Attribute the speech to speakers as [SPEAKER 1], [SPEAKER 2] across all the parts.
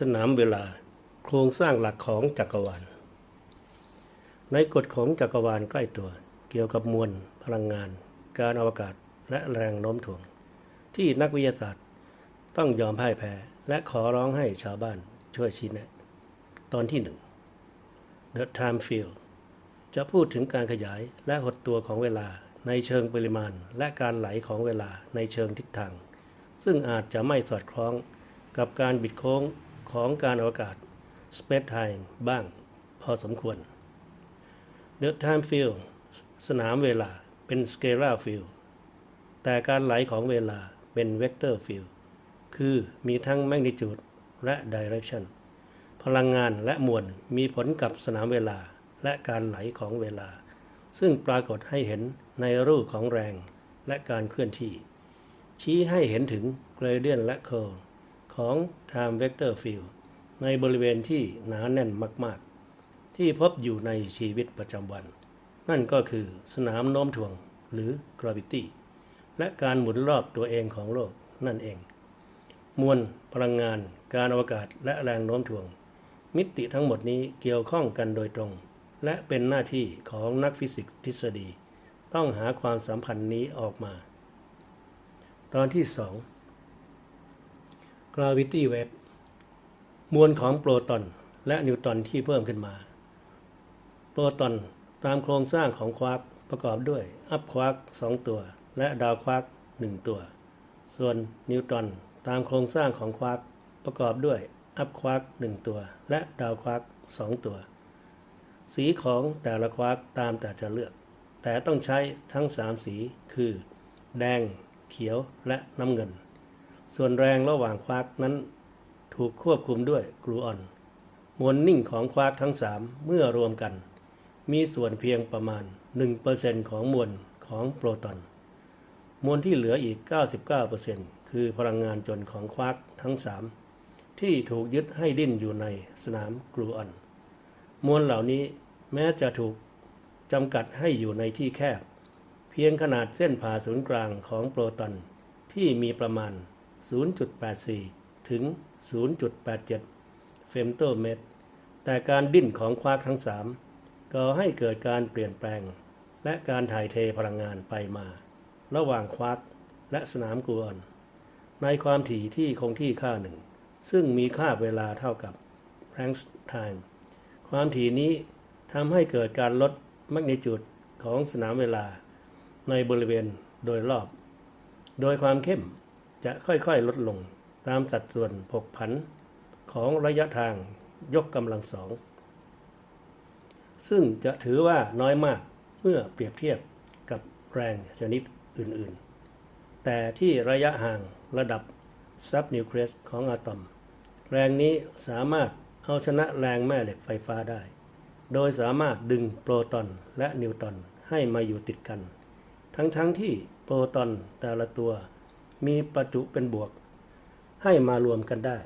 [SPEAKER 1] สนามเวลา โครงสร้างหลักของจักรวาล ในกฎของจักรวาลใกล้ตัว เกี่ยวกับมวล พลังงาน การอวกาศและแรงโน้มถ่วง ที่นักวิทยาศาสตร์ ต้องยอมพ่ายแพ้และขอร้องให้ชาวบ้านช่วยชี้แนะ ตอนที่หนึ่ง The Time Field จะพูดถึงการขยายและหดตัวของเวลาในเชิงปริมาณและการไหลของเวลาในเชิงทิศทาง ซึ่งอาจจะไม่สอดคล้องกับการบิดโค้ง ของการอวกาศ Space Time บ้างพอสมควร The Time Field สนามเวลาเป็น Scalar Field แต่การไหลของเวลาเป็น Vector Field คือมีทั้ง Magnitude และ Direction พลังงานและมวลมีผลกับสนามเวลาและการไหลของเวลา ซึ่งปรากฏให้เห็นในรูปของแรงและการเคลื่อนที่ ชี้ให้เห็นถึง gradient และ curl ของ time vector field ในบริเวณที่หนาแน่นมาก ๆ ที่พบอยู่ในชีวิตประจำวัน นั่นก็คือสนามโน้มถ่วงหรือ gravity และการหมุนรอบตัวเองของโลกนั่นเอง มวลพลังงาน การอวกาศและแรงโน้มถ่วง มิติทั้งหมดนี้เกี่ยวข้องกันโดยตรง และเป็นหน้าที่ของนักฟิสิกส์ทฤษฎี ต้องหาความสัมพันธ์นี้ออกมา ตอนที่ 2 gravity wave มวลของโปรตอนและนิวตอนที่เพิ่มขึ้นมา โปรตอนตามโครงสร้างของควาร์กประกอบด้วยอัพควาร์ก2ตัว และดาวควาร์ก1ตัว ส่วนนิวตอนตามโครงสร้างของควาร์กประกอบด้วยอัพควาร์ก1ตัว และดาวควาร์ก2ตัว สีของแต่ละควาร์กตามแต่จะเลือก แต่ต้องใช้ทั้ง 3 สีคือ แดง เขียวและน้ำเงิน ส่วนแรงระหว่างควาร์กนั้นถูกควบคุมด้วยกลูออน มวลนิ่งของควาร์กทั้ง 3 เมื่อรวมกัน มีส่วนเพียงประมาณ 1%ของมวลของโปรตอน มวลที่เหลืออีก 99%คือพลังงานจนของควาร์กทั้ง 3 ที่ถูกยึดให้ดิ้นอยู่ในสนามกลูออน มวลเหล่านี้แม้จะถูกจำกัดให้อยู่ในที่แคบ เพียงขนาดเส้นผ่าศูนย์กลางของโปรตอนที่มีประมาณ 0.84 ถึง 0.87 เฟมโตเมตร แต่การดิ้นของควาร์กทั้ง 3ก่อให้เกิดการเปลี่ยนแปลง และการถ่ายเทพลังงานไปมา ระหว่างควาร์กและสนามกลูออนในความถี่ที่คงที่ค่าหนึ่ง ซึ่งมีค่าเวลาเท่ากับ Planck's time ความถี่นี้ทำให้เกิดการลดแมกนิจูดของสนามเวลาในบริเวณโดยรอบ โดยความเข้ม จะค่อยๆลดลงตามสัดส่วนผกผันของระยะทางยกกำลังสอง ซึ่งจะถือว่าน้อยมากเมื่อเปรียบเทียบกับแรงชนิดอื่นๆ แต่ที่ระยะห่างระดับซับนิวเคลียสของอะตอม แรงนี้สามารถเอาชนะแรงแม่เหล็กไฟฟ้าได้ โดยสามารถดึงโปรตอนและนิวตรอนให้มาอยู่ติดกัน ทั้งๆทที่โปรตอนแต่ละตัว มีประจุเป็นบวก ให้มารวมกันได้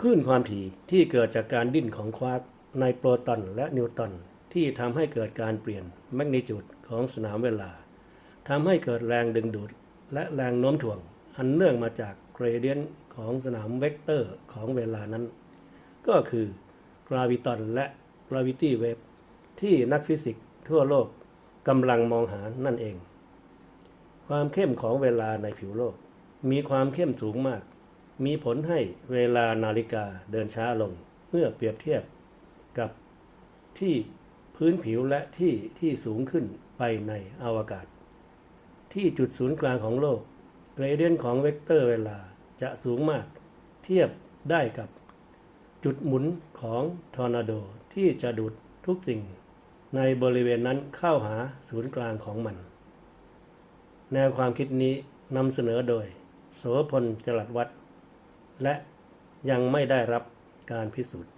[SPEAKER 1] คลื่นความถี่ที่เกิดจากการดิ้นของควาร์กในโปรตอนและนิวตอนที่ทำให้เกิดการเปลี่ยนแมกนิจูดของสนามเวลาทำให้เกิดแรงดึงดูด และแรงโน้มถ่วง อันเนื่องมาจากเกรเดียนของสนามเวกเตอร์ของเวลานั้น ก็คือกราวิตอนและกราวิตี้เวฟที่นักฟิสิกส์ทั่วโลกกำลังมองหานั่นเอง ความเข้มของเวลาในผิวโลก มีความเข้มสูงมาก มีผลให้เวลานาฬิกาเดินช้าลง เมื่อเปรียบเทียบกับที่พื้นผิวและที่ที่สูงขึ้นไปในอวกาศ ที่จุดศูนย์กลางของโลก เกรเดียนของเวกเตอร์เวลาจะสูงมาก เทียบได้กับจุดหมุนของทอร์นาโดที่จะดูดทุกสิ่งในบริเวณนั้นเข้าหาศูนย์กลางของมัน แนวความคิดนี้นำเสนอโดย โสพลจรัสวัตรและยังไม่ได้รับการพิสูจน์